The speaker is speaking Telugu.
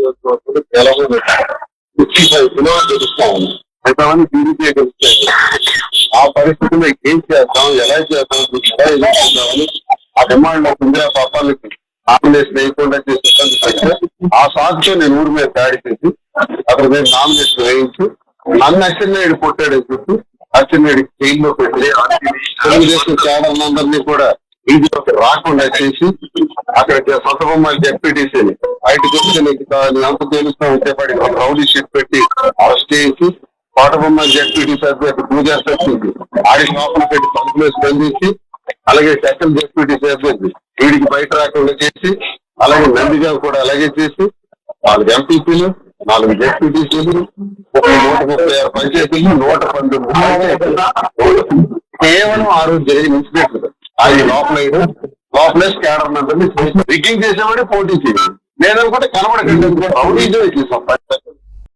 నియోజకవర్గంలో కేవలం ఫిఫ్టీ ఫైవ్ కిలోమీటర్ గెలుస్తా ఉంది టీడీపీ గెలుస్తాయి ఆ పరిస్థితుల్లో ఏం చేద్దాం ఎలా చేద్దాం ఎలా ఎదుర్కొందామని ఆ డిమాండ్ ఇందిరా పాపాలకి నామినేషన్ వేయకుండా చేసే ఆ సాక్షి నేను ఊరి మీద దాడి చేసి అక్కడ నేను నామినేషన్ వేయించి నన్ను అచ్చెన్నాయుడు కొట్టాడని చెప్పి అచ్చెన్నాయుడు జైల్లో పెట్టి తెలుగుదేశం ఛానల్ కూడా ఇంటిలోకి రాకుండా చేసి అక్కడ సొంత బొమ్మలు జెడ్పీటీసీని బయటకు చూస్తే నీకు కా- అంత తెలుస్తా వచ్చేపాటి రౌడీ షీట్ పెట్టి అరెస్ట్ చేసి కోట బొమ్మ జెడ్పీటీసీ అభ్యర్థి పూజా సత్యకి ఆడి షాపులు పెట్టి తలుపులు స్పందించి అలాగే సెకండ్ జడ్పీటీ అభ్యర్థి వీడికి బయట రాకుండా చేసి అలాగే నందిగా కూడా అలాగే చేసి నాలుగు ఎంపీపీలు నాలుగు జడ్పీటీసీలు నూట ముప్పై ఆరు పంచాయతీలు నూట పంతొమ్మిది కేవలం ఆ రోజు జరిగిన ఇన్సిడెంట్ అది లోపల లోపలే స్కాడర్ నందరినీ రిగ్గింగ్ చేసేవాడే పోటీ చేయాలి నేను అనుకుంటే కనబడకండి. రౌడీజం చేసాం.